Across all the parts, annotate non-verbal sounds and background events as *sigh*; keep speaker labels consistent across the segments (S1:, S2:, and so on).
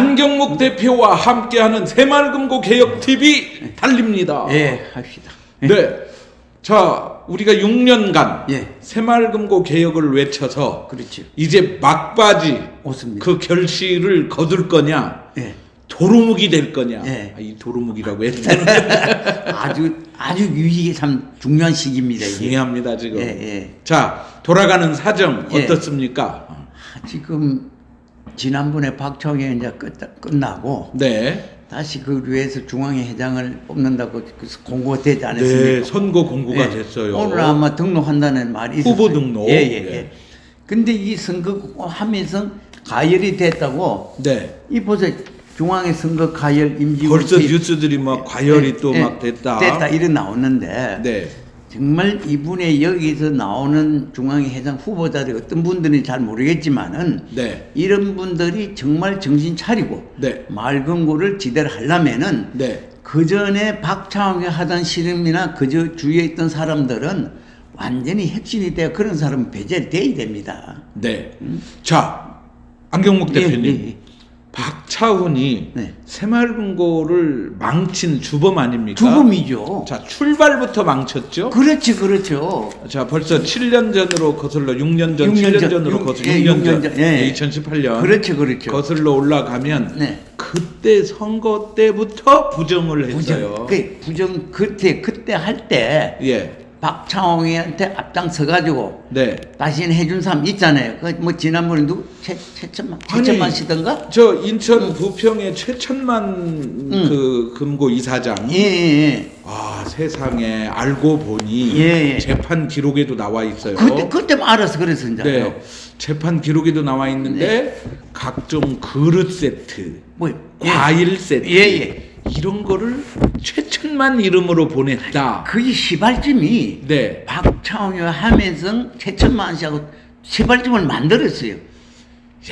S1: 안경목 대표와 함께하는 새마을금고 개혁 TV 달립니다.
S2: 예, 합시다.
S1: 네. 자, 우리가 6년간
S2: 예.
S1: 새마을금고 개혁을 외쳐서
S2: 그렇죠.
S1: 이제 막바지
S2: 좋습니다.
S1: 그 결실을 거둘 거냐,
S2: 예.
S1: 도루묵이 될 거냐.
S2: 예.
S1: 아, 이 도루묵이라고 했다는 *laughs*
S2: 아주 아주 위기 참 중요한 시기입니다. 이게.
S1: 이해합니다 지금.
S2: 예, 예.
S1: 자, 돌아가는 사정
S2: 예.
S1: 어떻습니까?
S2: 아, 지금 지난번에 박청회 이제 끝, 끝나고
S1: 네.
S2: 다시 그 위에서 중앙회 회장을 뽑는다고 그 공고가 되지 않았습니까?
S1: 네, 선거 공고가
S2: 예.
S1: 됐어요.
S2: 오늘 아마 등록한다는 말이 있었어요.
S1: 후보 등록.
S2: 예, 예, 예.
S1: 예.
S2: 근데 이 선거 하면서 가열이 됐다고
S1: 네.
S2: 이 보세요. 중앙회 선거 가열 임기
S1: 벌써 뉴스들이 막 과열이 또
S2: 예,
S1: 막 됐다.
S2: 됐다 이래 나오는데
S1: 네.
S2: 정말 이분의 여기서 나오는 중앙회 회장 후보자들이 어떤 분들은 잘 모르겠지만은
S1: 네.
S2: 이런 분들이 정말 정신 차리고
S1: 네.
S2: 말금고를 지대로 하려면은
S1: 네.
S2: 그 전에 박창욱이 하던 실험이나 그저 주위에 있던 사람들은 완전히 핵심이 되어 그런 사람은 배제돼야 됩니다.
S1: 네. 자, 안경목
S2: 예,
S1: 대표님.
S2: 예, 예.
S1: 박차훈이
S2: 네.
S1: 새마을금고를 망친 주범 아닙니까?
S2: 죽음이죠.
S1: 자, 출발부터 망쳤죠?
S2: 그렇지, 그렇죠.
S1: 자, 벌써 7년 전으로 거슬러 6년 전,
S2: 6년
S1: 7년
S2: 전,
S1: 전으로
S2: 육-
S1: 거슬러
S2: 예,
S1: 6년,
S2: 6년
S1: 전,
S2: 전, 예.
S1: 2018년.
S2: 그렇죠, 그렇죠.
S1: 거슬러 올라가면
S2: 네.
S1: 그때 선거 때부터 부정을 했어요.
S2: 부정, 그 부정 그때 그때 할 때
S1: 예.
S2: 박창홍이한테 앞장서가지고
S1: 네.
S2: 다시는 해준 사람 있잖아요. 그 뭐 지난번에 누구 최 최천만
S1: 아니,
S2: 최천만 씨던가?
S1: 저 인천 부평의 최천만 그 금고 이사장.
S2: 예, 예, 예.
S1: 아 세상에 알고 보니
S2: 예, 예.
S1: 재판 기록에도 나와 있어요.
S2: 그때 그때 알아서 그래서 이제
S1: 네, 재판 기록에도 나와 있는데 각종 그릇 세트,
S2: 뭐
S1: 과일 세트
S2: 예, 예.
S1: 이런 거를 최천만 이름으로 보냈다.
S2: 그게 시발점이
S1: 네,
S2: 박창홍이 하면서 최천만 씨하고 시발점을 만들었어요.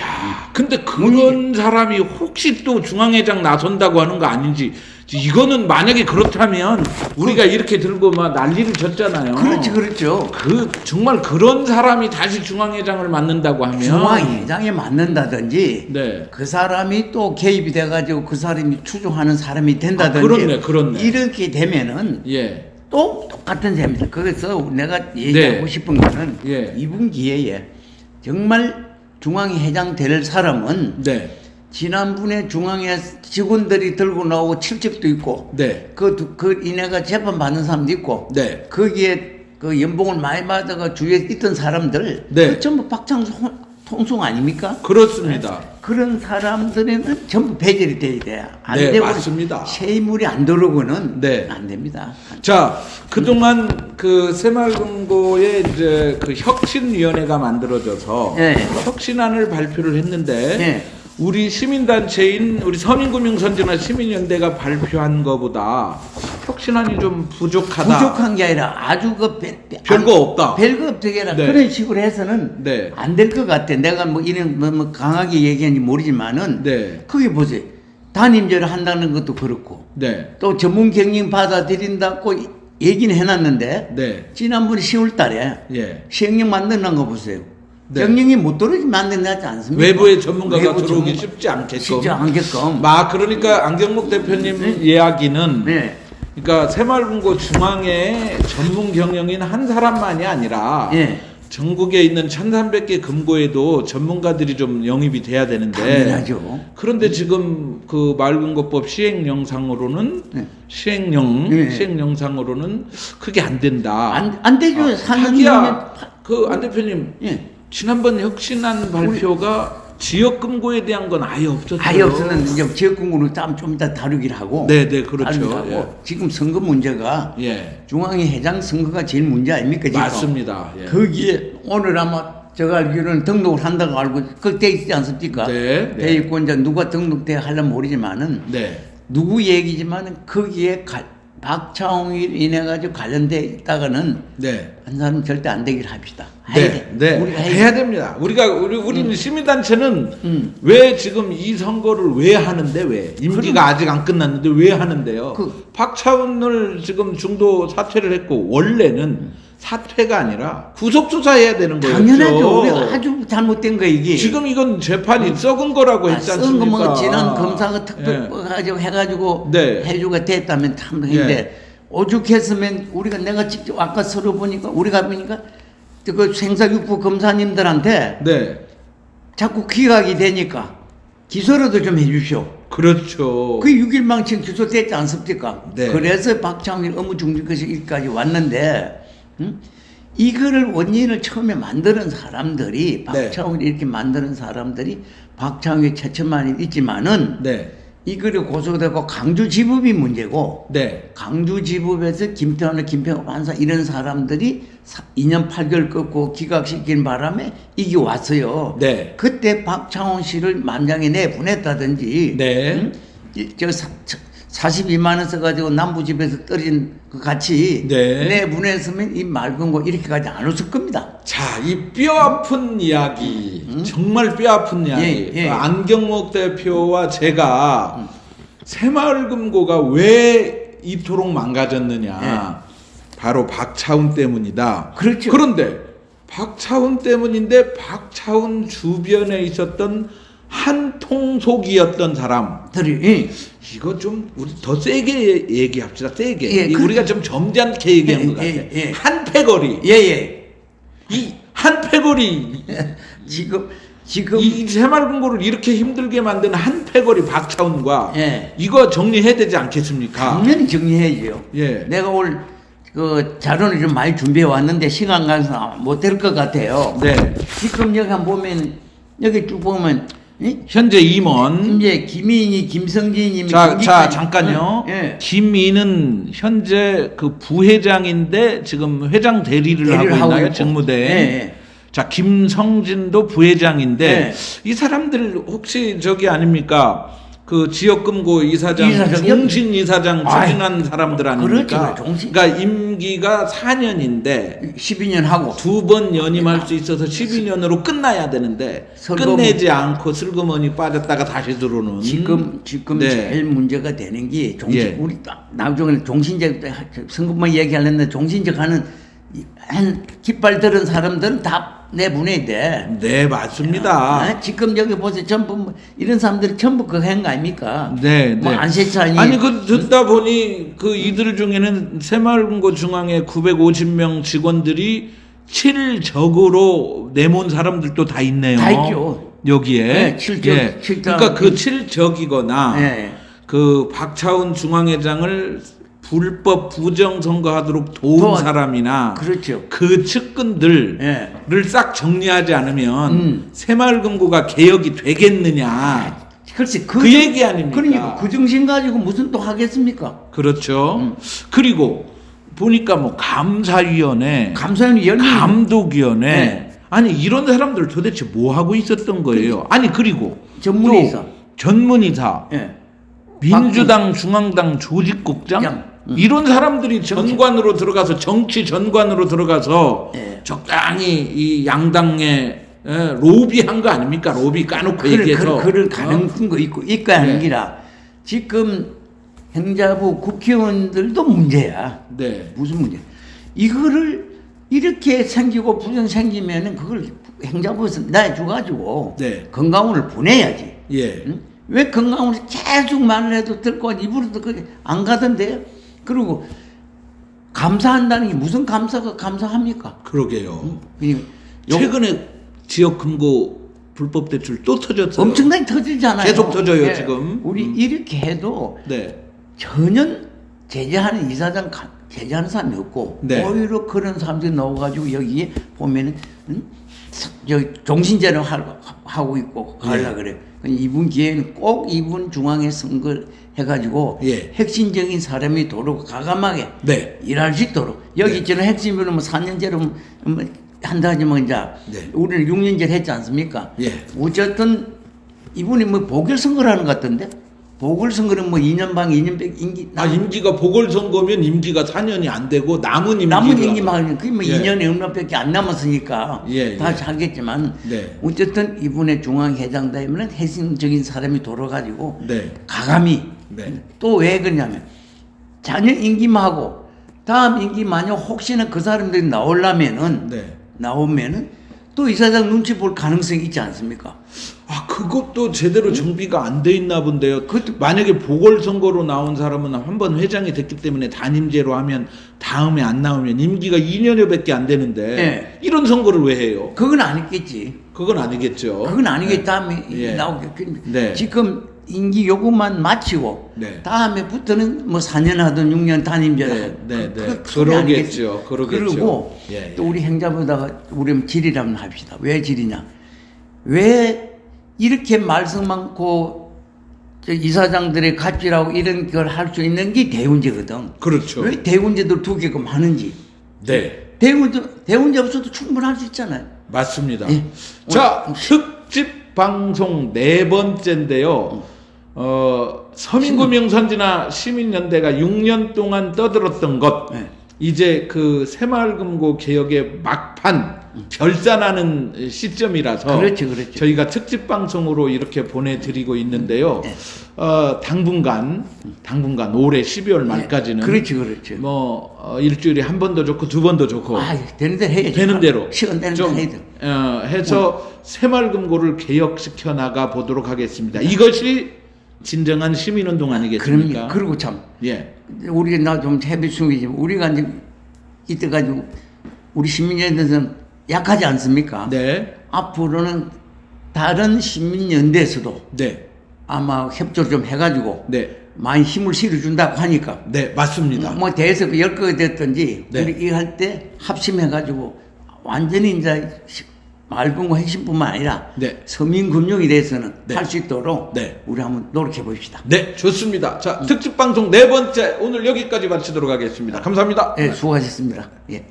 S1: 야, 근데 그런 사람이 혹시 또 중앙회장 나선다고 하는 거 아닌지 이거는 만약에 그렇다면 우리가 이렇게 들고 막 난리를 쳤잖아요.
S2: 그렇지, 그렇죠.
S1: 그 정말 그런 사람이 다시 중앙회장을 맡는다고 하면
S2: 중앙회장에 맡는다든지
S1: 네.
S2: 그 사람이 또 개입이 돼가지고 그 사람이 추종하는 사람이 된다든지
S1: 아, 그렇네, 그렇네.
S2: 이렇게 되면은
S1: 예.
S2: 또 똑같은 셈입니다. 그래서 내가 얘기하고
S1: 네.
S2: 싶은 거는
S1: 예.
S2: 이분 기회에 정말 중앙회 회장 될 사람은
S1: 네.
S2: 지난번에 중앙회 직원들이 들고 나오고 칠집도 있고
S1: 네.
S2: 그, 두- 그 이내가 재판 받는 사람도 있고
S1: 네.
S2: 거기에 그 연봉을 많이 받아가 주위에 있던 사람들
S1: 네.
S2: 그 전부 박창수 호- 통송 아닙니까?
S1: 그렇습니다.
S2: 그런 사람들은 전부 배제이 돼야 돼. 안
S1: 네,
S2: 되고
S1: 맞습니다.
S2: 세물이 안 들어오고는
S1: 네.
S2: 안 됩니다.
S1: 자, 그동안 그 새마을금고에 이제 그 혁신위원회가 만들어져서
S2: 예.
S1: 혁신안을 발표를 했는데
S2: 예.
S1: 우리 시민단체인 우리 서민금융선진화 시민연대가 발표한 것보다 혁신안이 좀 부족하다.
S2: 부족한 게 아니라 아주 그 배- 배-
S1: 별거
S2: 안-
S1: 없다.
S2: 별거 없다게라
S1: 네.
S2: 그런 식으로 해서는
S1: 네.
S2: 안될 것 같아. 내가 뭐 이런 뭐, 뭐 강하게 얘기하는지 모르지만은
S1: 네.
S2: 그게 보세요. 담임제를 한다는 것도 그렇고
S1: 네.
S2: 또 전문 경영 받아들인다고 이- 얘기는 해놨는데
S1: 네.
S2: 지난번 10월 달에
S1: 예.
S2: 시행령 만드는 거 보세요.
S1: 네.
S2: 경영이 못 들어오게 만드지 않습니까?
S1: 외부의 전문가가
S2: 외부
S1: 들어오기
S2: 전문-
S1: 쉽지 않게끔.
S2: 쉽지 않게끔.
S1: 마 그러니까 안경목 대표님 이야기는
S2: 네.
S1: 그러니까 새마을금고 중앙에 전문 경영인 한 사람만이 아니라
S2: 예.
S1: 전국에 있는 1300개 금고에도 전문가들이 좀 영입이 돼야 되는데
S2: 당연하죠.
S1: 그런데 지금 그 마을금고법 시행 영상으로는
S2: 네.
S1: 시행령
S2: 네.
S1: 시행 영상으로는 그게 안 된다.
S2: 안, 안 되죠.
S1: 아,
S2: 사는
S1: 하기야 그안 대표님
S2: 예.
S1: 지난번 혁신안 발표가 지역 금고에 대한 건 아예 없었어요.
S2: 아예 없었는데 이제 지역공군을 좀 이따 다루기를 하고
S1: 네, 네, 그렇죠.
S2: 하고
S1: 예.
S2: 지금 선거 문제가
S1: 예.
S2: 중앙회 회장 선거가 제일 문제 아닙니까 지금
S1: 맞습니다. 예.
S2: 거기에 오늘 아마 제가 알기로는 등록을 한다고 알고 그돼 있지 않습니까?
S1: 네, 네.
S2: 돼 있고 이제 누가 등록돼 하려면 모르지만은
S1: 네.
S2: 누구 얘기지만은 거기에 가, 박차홍이 인해 가지고 관련돼 있다가는
S1: 네.
S2: 한 사람 절대 안 되기를 합시다. 해야
S1: 네,
S2: 돼.
S1: 네,
S2: 우리가 해야
S1: 해야
S2: 돼.
S1: 됩니다. 우리가 우리 우리는 시민단체는
S2: 음.
S1: 왜 지금 이 선거를 왜 하는데 왜 임기가 아직 안 끝났는데 왜 하는데요?
S2: 그-
S1: 박차훈을 지금 중도 사퇴를 했고 원래는 사퇴가 아니라 구속 수사해야 되는 거예요.
S2: 당연하죠. 우리가 아주 잘못된 거 이게.
S1: 지금 이건 재판이 썩은 거라고
S2: 아,
S1: 했지
S2: 쓴
S1: 않습니까?
S2: 거뭐 지난 검사가 특별
S1: 예.
S2: 가지고 해가지고
S1: 네.
S2: 해주가 됐다면 참 했는데 오죽했으면 우리가 내가 직접 아까 서로 보니까 우리가 보니까 그 생사육부 검사님들한테
S1: 네,
S2: 자꾸 기각이 되니까 기소라도 좀 해주시오.
S1: 그렇죠.
S2: 그 6일망청 기소됐지 않습니까?
S1: 네.
S2: 그래서 박창일 업무 중지까지 왔는데 음? 이거를 원인을 처음에 만드는 사람들이
S1: 네.
S2: 박창일 이렇게 만드는 사람들이 박창일 최천만이 있지만은
S1: 네,
S2: 이거를 고소되고 강주지법이 문제고
S1: 네,
S2: 강주지법에서 김태환, 김평 판사 이런 사람들이 2년 8개월 끊고 기각시킨 바람에 이게 왔어요.
S1: 네.
S2: 그때 박창원 씨를 만장에 내보냈다든지
S1: 네.
S2: 음? 이- 저 사, 42만 원 써가지고 남부 집에서 떨어진 그 같이
S1: 네.
S2: 내보냈으면 이 맑은 거 이렇게까지 안 웃을 겁니다.
S1: 자, 이 뼈 아픈 이야기, 정말 뼈 아픈 이야기.
S2: 예, 예.
S1: 그 안경목 대표와 제가
S2: 음.
S1: 새마을금고가 왜 이토록 망가졌느냐.
S2: 예.
S1: 바로 박차훈 때문이다.
S2: 그렇죠.
S1: 그런데 박차훈 때문인데 박차훈 주변에 있었던 한 통속이었던 사람.
S2: 들이 예.
S1: 이거 좀 우리 더 세게 얘기합시다. 세게.
S2: 예,
S1: 이
S2: 그-
S1: 우리가 좀 점잖게 얘기한
S2: 예,
S1: 것 같아.
S2: 예, 예.
S1: 한 패거리.
S2: 예, 예.
S1: 이 한 패거리 *laughs*
S2: 지금 지금
S1: 이 새마을금고를 이렇게 힘들게 만든 한 패거리 박차훈과
S2: 예.
S1: 이거 정리해야 되지 않겠습니까?
S2: 당연히 정리해야죠.
S1: 예.
S2: 내가 오늘 그 자료를 좀 많이 준비해 왔는데 시간 가서 못 될 것 같아요.
S1: 네.
S2: 지금 여기 보면 여기 쭉 보면 이?
S1: 현재 임원
S2: 이제 김인희, 김성진님이
S1: 자, 자 잠깐요.
S2: 예.
S1: 김이는 현재 그 부회장인데 지금 회장 대리를 하고
S2: 하고
S1: 있나요?
S2: 있고.
S1: 직무대.
S2: 예, 예.
S1: 자 김성진도 부회장인데
S2: 예.
S1: 이 사람들 혹시 저기 아닙니까? 그 지역금고 이사장,
S2: 이사장이요?
S1: 종신 이사장 추진한 사람들 아닙니까?
S2: 그렇죠. 종신-
S1: 그러니까 임기가 4년인데
S2: 12년 하고
S1: 두 번 연임할 수 있어서 12년으로 끝나야 되는데
S2: 슬금-
S1: 끝내지 않고 슬그머니 빠졌다가 다시 들어오는
S2: 지금 지금
S1: 네.
S2: 제일 문제가 되는 게 종신
S1: 예.
S2: 우리 딱 나중에 종신제 선거만 얘기하려는데 종신제 가는 이- 한 깃발 들은 사람들은 다 내보내야 돼.
S1: 네 맞습니다.
S2: 아, 지금 여기 보세요. 전부 뭐 이런 사람들이 전부 그거 한거 아닙니까?
S1: 네,
S2: 뭐
S1: 네.
S2: 안세찬이
S1: 아니 그 듣다 보니 그 이들 중에는 새마을금고 중앙의 950명 직원들이 칠적으로 내몬 사람들도 다 있네요.
S2: 다 있죠.
S1: 여기에.
S2: 네, 칠적,
S1: 예.
S2: 칠적.
S1: 그러니까 그 칠적이거나
S2: 예.
S1: 그 박차훈 중앙회장을 불법 부정 선거하도록 도운
S2: 도와-
S1: 사람이나
S2: 그렇죠.
S1: 그 측근들을
S2: 예.
S1: 싹 정리하지 않으면
S2: 음.
S1: 새마을금고가 개혁이 되겠느냐.
S2: 글쎄
S1: 그
S2: 정-
S1: 얘기 아닙니까?
S2: 그러니까 그 정신 가지고 무슨 또 하겠습니까?
S1: 그렇죠.
S2: 음.
S1: 그리고 보니까 뭐 감사위원회,
S2: 감사위원 열명
S1: 감독위원회
S2: 네.
S1: 아니 이런 사람들 도대체 뭐 하고 있었던 거예요? 아니 그리고
S2: 전문의사.
S1: 또 전문의사,
S2: 예.
S1: 민주당 중앙당 조직국장
S2: 장. 음.
S1: 이런 사람들이 전관으로 들어가서 정치 전관으로 들어가서
S2: 예.
S1: 적당히 이 양당에 예, 로비한 거 아닙니까? 로비 까놓고
S2: 그를
S1: 얘기해서
S2: 그, 그를
S1: 어?
S2: 가는 거 있고 있고 하는
S1: 네.
S2: 기라 지금 행자부 국회의원들도 문제야.
S1: 네.
S2: 무슨 문제? 이거를 이렇게 생기고 부정 생기면은 그걸 행자부에서 내줘가지고
S1: 네.
S2: 건강원을 보내야지.
S1: 예.
S2: 응? 왜 건강원을 계속 말을 해도 들고 입으로 듣고 안 가던데요? 그리고 감사한다는 게 무슨 감사가 감사합니까?
S1: 그러게요.
S2: 요-
S1: 최근에 지역 금고 불법 대출 또 터졌어요.
S2: 엄청나게 터지잖아요.
S1: 계속 터져요,
S2: 예.
S1: 지금.
S2: 우리
S1: 음.
S2: 이렇게 해도
S1: 네.
S2: 전혀 제재하는 이사장 가- 제재하는 사람이 없고
S1: 네.
S2: 오히려 그런 사람들이 나와가지고 여기에 보면은 응? 사- 여기 종신제를 하- 하고 있고 가려
S1: 예.
S2: 그래. 이분 기회는 꼭 이분 중앙에 선거 해가지고
S1: 예.
S2: 핵심적인 사람이 도로 가감하게
S1: 네.
S2: 일할 수 있도록 여기
S1: 네.
S2: 있잖아요 핵심으로 뭐 4년제로 뭐 한다 하지만 이제
S1: 네.
S2: 우리는 6년제를 했지 않습니까?
S1: 예.
S2: 어쨌든 이분이 뭐 보궐 선거를 하는 것 같던데 보궐선거는 뭐 2년 반 2년 백 임기
S1: 아 임기가 보궐선거면 임기가 4년이 안 되고 남은 임기
S2: 남은 임기만 하면 그게 뭐
S1: 예.
S2: 2년에 얼마밖에 안 남았으니까
S1: 예,
S2: 다
S1: 예.
S2: 하겠지만
S1: 네.
S2: 어쨌든 이분의 중앙회장 되면 핵심적인 사람이 돌아가지고
S1: 네.
S2: 가감히
S1: 네.
S2: 또왜 그러냐면 자녀 임기만 하고 다음 임기 만약 혹시나 그 사람들이 나오려면은
S1: 네.
S2: 나오면은 또 이 사장 눈치 볼 가능성이 있지 않습니까?
S1: 아 그것도 제대로 정비가 안 돼 있나 본데요.
S2: 그것도-
S1: 만약에 보궐선거로 나온 사람은 한 번 회장이 됐기 때문에 단임제로 하면 다음에 안 나오면 임기가 2년여밖에 안 되는데
S2: 네.
S1: 이런 선거를 왜 해요?
S2: 그건 아니겠지.
S1: 그건 아니겠죠.
S2: 그건 아니겠 다음에
S1: 예.
S2: 나오겠.
S1: 네.
S2: 지금 임기 요구만 마치고
S1: 네.
S2: 다음에부터는 뭐 4년 하든 6년 단임제를
S1: 네, 네,
S2: 그-
S1: 네.
S2: 그
S1: 그러겠죠. 그러겠죠.
S2: 그리고
S1: 예, 예.
S2: 또 우리 행자보다가 우리 질이라면 합시다. 왜 질이냐? 왜 이렇게 말씀 많고 저 이사장들의 갑질하고 이런 걸 할 수 있는 게 대운제거든.
S1: 그렇죠.
S2: 왜 대운제들 두 개가 많은지.
S1: 네.
S2: 대운제 대운제 없어도 충분할 수 있잖아요.
S1: 맞습니다.
S2: 예.
S1: 자, 특집 방송 네 번째인데요. 어, 서민구명선지나 시민연대가 6년 동안 떠들었던 것,
S2: 네.
S1: 이제 그 새마을금고 개혁의 막판 결산하는 시점이라서
S2: 그렇죠, 그렇죠.
S1: 저희가 특집 방송으로 이렇게 보내드리고 있는데요.
S2: 네.
S1: 어, 당분간 당분간 올해 12월 말까지는
S2: 그렇지, 그렇지.
S1: 뭐 어, 일주일에 한 번도 좋고 두 번도 좋고
S2: 아, 되는 대로 해야지.
S1: 되는 대로
S2: 시간 되는
S1: 좀
S2: 대로 해야 돼.
S1: 어, 해서 새마을금고를 개혁시켜 나가 보도록 하겠습니다. 이것이 진정한 시민운동 아니겠습니까?
S2: 그럼요. 그리고 참
S1: 예,
S2: 우리가 나좀 헤비 중이지만 우리가 이제 이때 가지고 우리 시민연대에서는 약하지 않습니까?
S1: 네,
S2: 앞으로는 다른 시민연대에서도
S1: 네,
S2: 아마 협조를 좀 해가지고
S1: 네,
S2: 많이 힘을 실어준다고 하니까
S1: 네, 맞습니다.
S2: 뭐 대해서 그 열거가 됐든지
S1: 네.
S2: 우리 이거 할때 합심해가지고 완전히 이제 시- 마을금고 핵심뿐만 아니라
S1: 네.
S2: 서민금융에 대해서는
S1: 네.
S2: 할수 있도록
S1: 네.
S2: 우리 한번 노력해 봅시다.
S1: 네, 좋습니다. 자, 특집 방송 네 번째 오늘 여기까지 마치도록 하겠습니다. 감사합니다.
S2: 네, 수고하셨습니다. 예.